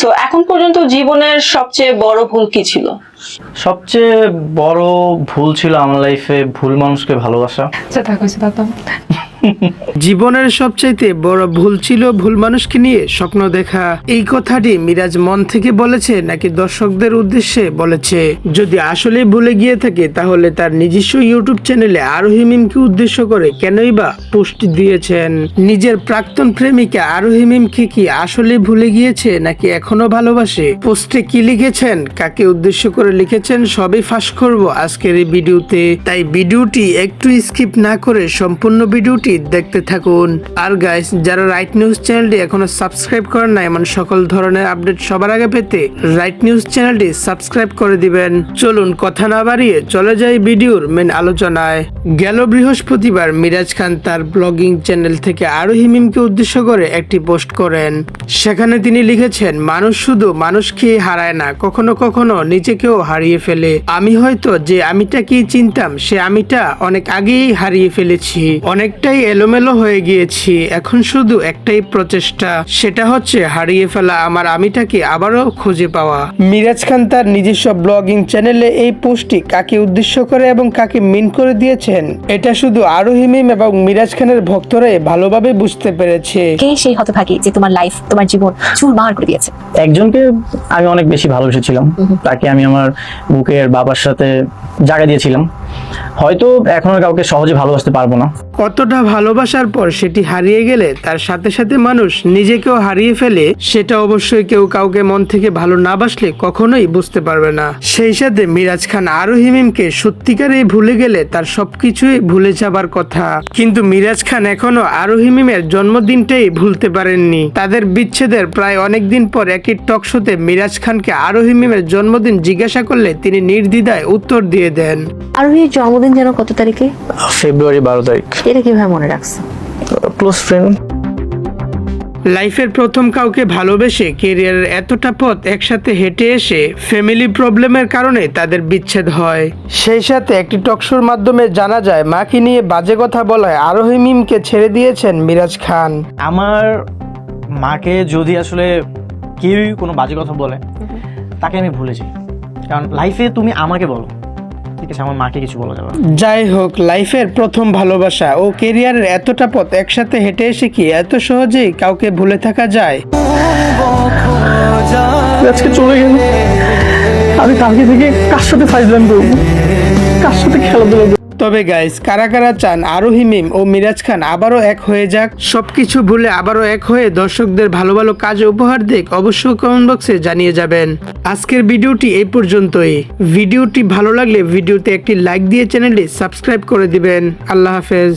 তো এখন পর্যন্ত জীবনের সবচেয়ে বড় ভুল কি ছিল? সবচেয়ে বড় ভুল ছিল আমার লাইফে ভুল মানুষকে ভালোবাসা। আচ্ছা থাকো দাদা জীবনের সবচাইতে বড় ভুল ছিল ভুল মানুষকে নিয়ে স্বপ্ন দেখা। এই কথাটি মিরাজ মন থেকে বলেছে নাকি দর্শকদের উদ্দেশ্যে বলেছে? যদি আসলে ভুলে গিয়ে থাকে, তাহলে তার নিজস্ব ইউটিউব চ্যানেলে আরোহী মিমকে উদ্দেশ্য করে কেনই বা পোস্ট দিয়েছেন? নিজের প্রাক্তন প্রেমিকা আরোহী মিমকে কি আসলে ভুলে গিয়েছে নাকি এখনও ভালোবাসে? পোস্টে কি লিখেছেন? কাকে উদ্দেশ্য করে লিখেছেন? সবই ফাঁস করব আজকের এই ভিডিওতে। তাই ভিডিওটি একটু স্কিপ না করে সম্পূর্ণ ভিডিওটি দেখতে থাকুন। আর গাইস যারা রাইট নিউজ চ্যানেলটি এখনও সাবস্ক্রাইব করেন না এমন সকল ধরনের আপডেট সবার আগে পেতে রাইট নিউজ চ্যানেলটি সাবস্ক্রাইব করে দিবেন। চলুন কথা না বাড়িয়ে চলে যাই ভিডিওর মেন আলোচনায়। গেল বৃহস্পতিবার মিরাজ খান তার ব্লগিং চ্যানেল থেকে আরও হিমিমকে উদ্দেশ্য করে একটি পোস্ট করেন। সেখানে তিনি লিখেছেন, মানুষ শুধু মানুষকে হারায় না, কখনো কখনো নিজেকেও হারিয়ে ফেলে। আমি হয়তো যে আমিটা কি চিনতাম, সে আমিটা অনেক আগেই হারিয়ে ফেলেছি। অনেকটাই এলোমেলো হয়ে গিয়েছি। এখন শুধু একটাই প্রচেষ্টা সেটা হচ্ছে হারিয়ে ফেলা আমার আমিটাকে আবারও খুঁজে পাওয়া। মিরাজ খান তার নিজস্ব ব্লগিং চ্যানেলে এই পোস্টটি কাকে উদ্দেশ্য করে এবং কাকে মিন করে দিয়েছেন এটা শুধু আরোহী মিম এবং মিরাজ খানের ভক্তরাই ভালোভাবে বুঝতে পেরেছে। কে সেই হতভাগী যে তোমার লাইফ তোমার জীবন চুরমার করে দিয়েছে? একজনকে আমি অনেক বেশি ভালোবেসেছিলাম। তাকে আমি আমার বুকের বাবার সাথে জায়গা দিয়েছিলাম। হয়তো এখন কাউকে সহজে ভালোবাসতে পারব না। কতটা ভালোবাসার পর সেটি হারিয়ে গেলে তার সাথে সাথে মানুষ নিজেকেও হারিয়ে ফেলে সেটা অবশ্যই কেউ কাউকে মন থেকে ভালো না বাসলে কখনোই বুঝতে পারবে না। সেই সাথে মিরাজ খান আরও হিমিমকে সত্যিকারেই ভুলে গেলে তার সবকিছুই ভুলে যাবার কথা। কিন্তু মিরাজ খান এখনও আরও হিমিমের জন্মদিনটাই ভুলতে পারেননি। তাদের বিচ্ছেদের প্রায় অনেক দিন পর একটি টক শোতে মিরাজ খানকে আরও হিমিমের জন্মদিন জিজ্ঞাসা করলে তিনি নির্দ্বিধায় উত্তর দিয়ে দেন। জন্মদিন যেন কত তারিখে? ফেব্রুয়ারি বারো তারিখ। এটা কীভাবে মনে রাখছো? ক্লোজ ফ্রেন্ড লাইফের প্রথম কাউকে ভালোবেসে কেরিয়ারের এতটা পথ একসাথে হেঁটে এসে ফ্যামিলি প্রবলেমের কারণে তাদের বিচ্ছেদ হয়। সেই সাথে একটি টকশোর মাধ্যমে জানা যায় মাকে নিয়ে বাজে কথা বলায় আরোহী মিমকে ছেড়ে দিয়েছেন মিরাজ খান। আমার মাকে যদি আসলে কেউই কোনো বাজে কথা বলে তাকে আমি ভুলে যাই। কারণ লাইফে তুমি আমাকে বলো। ঠিক আছে আমার মাকে কিছু বলা যাবে যাই হোক লাইফের প্রথম ভালোবাসা ও কেরিয়ারের এতটা পথ একসাথে হেঁটে এসে কি এত সহজেই কাউকে ভুলে থাকা যায়? আজকে চলে গেল। আমি কালকে থেকে কার সাথে ফাইজলাম করব? কার সাথে খেলাধুলা করব? তবে গাইস কারা কারা চান আরোহী মিম ও মিরাজ খান আবারও এক হয়ে যাক? সবকিছু ভুলে আবারও এক হয়ে দর্শকদের ভালো ভালো কাজ উপহার দেখ অবশ্যই কমেন্ট বক্সে জানিয়ে যাবেন। আজকের ভিডিওটি এই পর্যন্তই। ভিডিওটি ভালো লাগলে ভিডিওতে একটি লাইক দিয়ে চ্যানেলটি সাবস্ক্রাইব করে দিবেন। আল্লাহ হাফেজ।